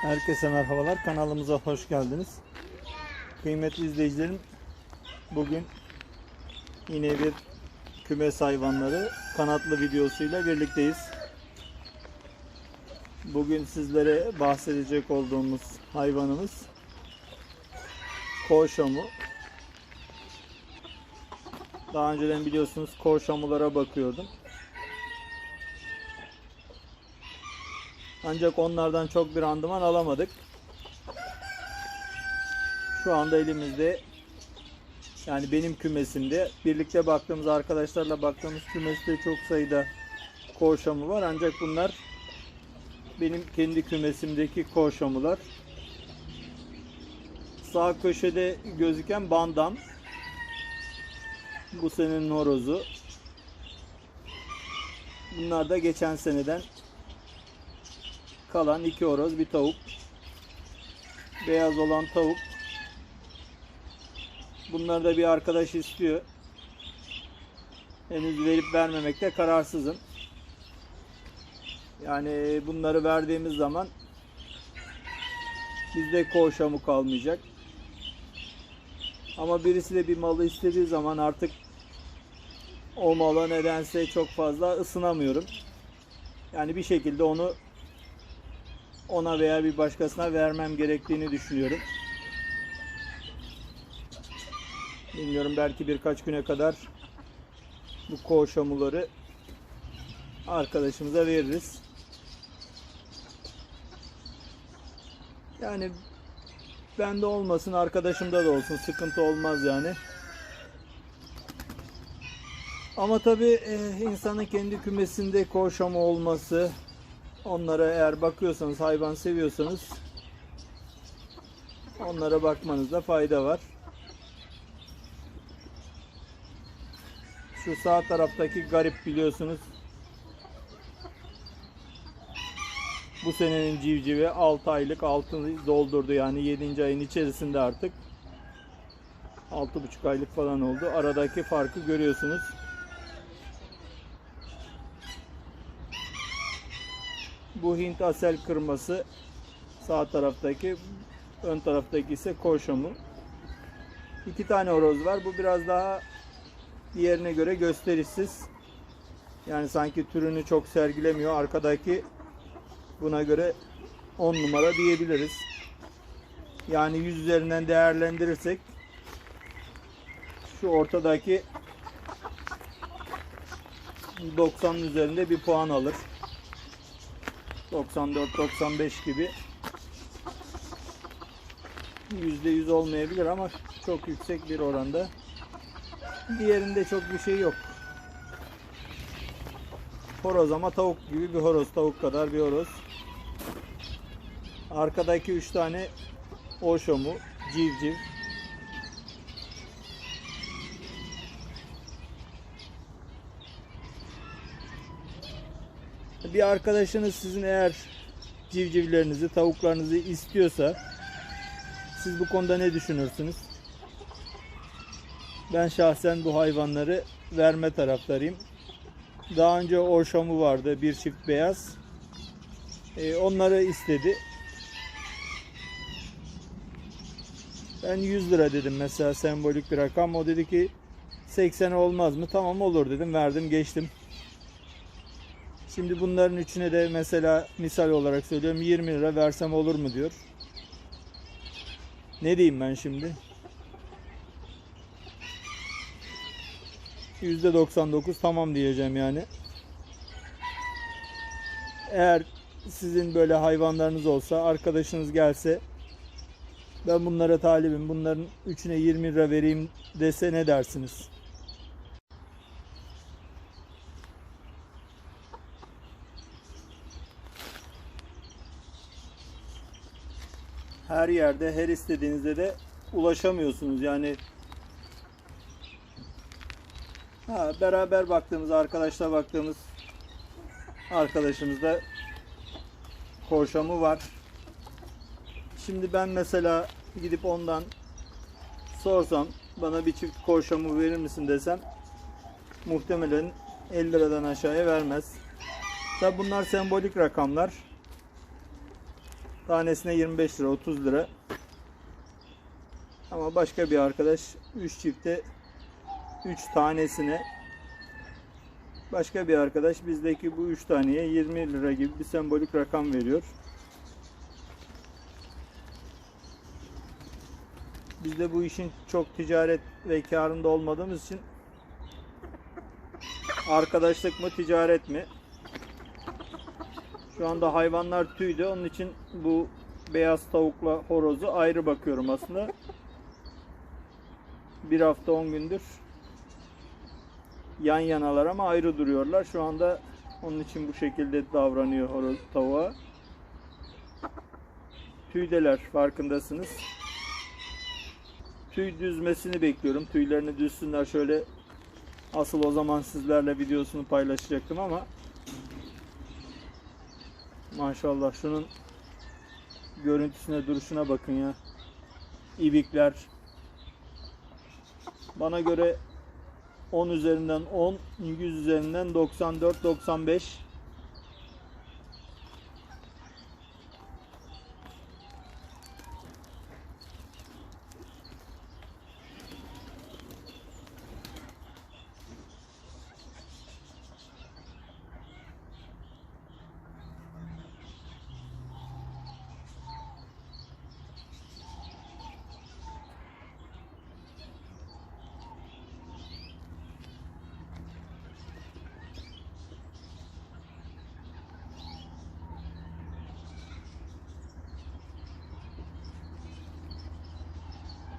Herkese merhabalar. Kanalımıza hoş geldiniz. Kıymetli izleyicilerim, bugün yine bir kümes hayvanları kanatlı videosuyla birlikteyiz. Bugün sizlere bahsedecek olduğumuz hayvanımız koğuşamu. Daha önceden biliyorsunuz koğuşamulara bakıyordum. Ancak onlardan çok bir randıman alamadık. Şu anda elimizde yani benim kümesimde birlikte baktığımız arkadaşlarla baktığımız kümeste çok sayıda koğuşamı var. Ancak bunlar benim kendi kümesimdeki koğuşamılar. Sağ köşede gözüken bandam. Bu senenin horozu. Bunlar da geçen seneden kalan iki horoz bir tavuk. Beyaz olan tavuk. Bunları da bir arkadaş istiyor. Henüz verip vermemekte kararsızım. Yani bunları verdiğimiz zaman bizde koğuşamı kalmayacak. Ama birisi de bir malı istediği zaman artık o mala nedense çok fazla ısınamıyorum. Yani bir şekilde onu ona veya bir başkasına vermem gerektiğini düşünüyorum. Bilmiyorum belki birkaç güne kadar bu koğuşamuları arkadaşımıza veririz. Yani bende olmasın arkadaşımda da olsun sıkıntı olmaz yani. Ama tabii e, insanın kendi kümesinde koğuşamı olması Onlara eğer bakıyorsanız, hayvan seviyorsanız onlara bakmanızda fayda var. Şu sağ taraftaki garip biliyorsunuz. Bu senenin civcivi 6 aylık altını doldurdu yani 7. ayın içerisinde artık. 6,5 aylık falan oldu. Aradaki farkı görüyorsunuz. Bu Hint asel kırması sağ taraftaki, ön taraftaki ise koşomu. İki tane horoz var. Bu biraz daha diğerine göre gösterişsiz. Yani sanki türünü çok sergilemiyor. Arkadaki buna göre 10 numara diyebiliriz. Yani 100 üzerinden değerlendirirsek şu ortadaki 90'ın üzerinde bir puan alır. 94-95 gibi %100 olmayabilir ama çok yüksek bir oranda. Diğerinde çok bir şey yok. Horoz ama tavuk gibi bir horoz. Tavuk kadar bir horoz. Arkadaki 3 tane oşomu, civciv. Bir arkadaşınız sizin eğer civcivlerinizi, tavuklarınızı istiyorsa siz bu konuda ne düşünürsünüz? Ben şahsen bu hayvanları verme taraftarıyım. Daha önce orşamı vardı, bir çift beyaz. Ee, onları istedi. Ben 100 lira dedim mesela sembolik bir rakam. O dedi ki 80 olmaz mı? Tamam olur dedim. Verdim geçtim. Şimdi bunların üçüne de mesela misal olarak söylüyorum 20 lira versem olur mu diyor. Ne diyeyim ben şimdi? %99 tamam diyeceğim yani. Eğer sizin böyle hayvanlarınız olsa, arkadaşınız gelse ben bunlara talibim, bunların üçüne 20 lira vereyim dese ne dersiniz? Her yerde her istediğinizde de ulaşamıyorsunuz. Yani ha, beraber baktığımız arkadaşla baktığımız arkadaşımızda koşamı var. Şimdi ben mesela gidip ondan sorsam bana bir çift koşamı verir misin desem muhtemelen 50 liradan aşağıya vermez. Tabi bunlar sembolik rakamlar. Tanesine 25 lira 30 lira. Ama başka bir arkadaş 3 çifte 3 tanesine başka bir arkadaş bizdeki bu 3 taneye 20 lira gibi bir sembolik rakam veriyor. Biz de bu işin çok ticaret ve karında olmadığımız için arkadaşlık mı ticaret mi? Şu anda hayvanlar tüydü. Onun için bu beyaz tavukla horozu ayrı bakıyorum aslında. Bir hafta 10 gündür yan yanalar ama ayrı duruyorlar. Şu anda onun için bu şekilde davranıyor horoz tavuğa. Tüydeler farkındasınız. Tüy düzmesini bekliyorum. Tüylerini düzsünler şöyle asıl o zaman sizlerle videosunu paylaşacaktım ama maşallah şunun görüntüsüne duruşuna bakın ya. İbikler. Bana göre 10 üzerinden 10, 100 üzerinden 94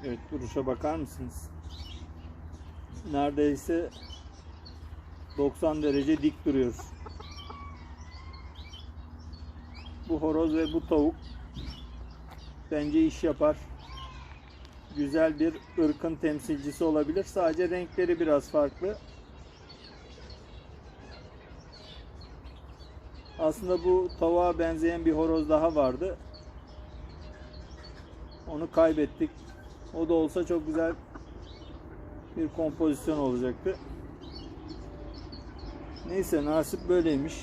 Evet duruşa bakar mısınız? Neredeyse 90 derece dik duruyor. Bu horoz ve bu tavuk bence iş yapar. Güzel bir ırkın temsilcisi olabilir. Sadece renkleri biraz farklı. Aslında bu tavuğa benzeyen bir horoz daha vardı. Onu kaybettik. O da olsa çok güzel bir kompozisyon olacaktı. Neyse nasip böyleymiş.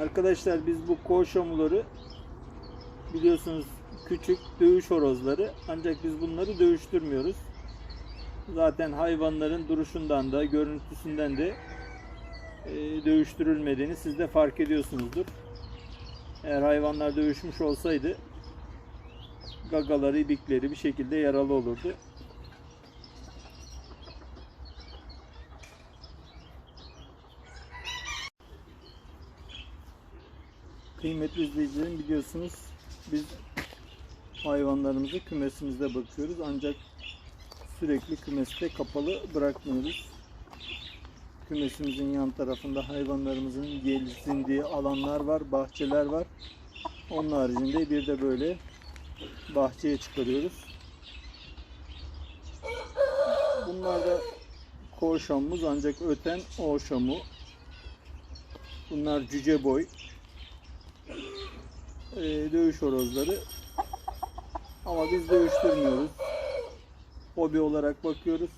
Arkadaşlar biz bu koşamuları biliyorsunuz küçük dövüş horozları ancak biz bunları dövüştürmüyoruz. Zaten hayvanların duruşundan da görüntüsünden de dövüştürülmediğini siz de fark ediyorsunuzdur. Eğer hayvanlar dövüşmüş olsaydı gagaları, ibikleri bir şekilde yaralı olurdu. Kıymetli izleyicilerim biliyorsunuz biz hayvanlarımızı kümesimizde bakıyoruz ancak sürekli kümeste kapalı bırakmıyoruz kümesimizin yan tarafında hayvanlarımızın geliştiği alanlar var, bahçeler var. Onun haricinde bir de böyle bahçeye çıkarıyoruz. Bunlar da koğuşamımız ancak öten oğuşamı. Bunlar cüce boy. Ee, dövüş horozları. Ama biz dövüştürmüyoruz. Hobi olarak bakıyoruz.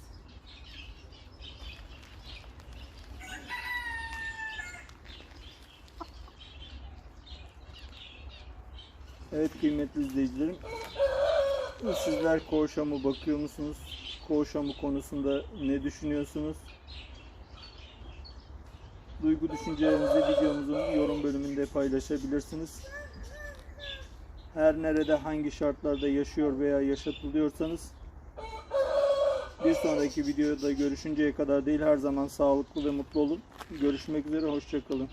Evet kıymetli izleyicilerim. Sizler koğuşa bakıyor musunuz? Koğuşa konusunda ne düşünüyorsunuz? Duygu düşüncelerinizi videomuzun yorum bölümünde paylaşabilirsiniz. Her nerede hangi şartlarda yaşıyor veya yaşatılıyorsanız bir sonraki videoda görüşünceye kadar değil her zaman sağlıklı ve mutlu olun. Görüşmek üzere hoşçakalın.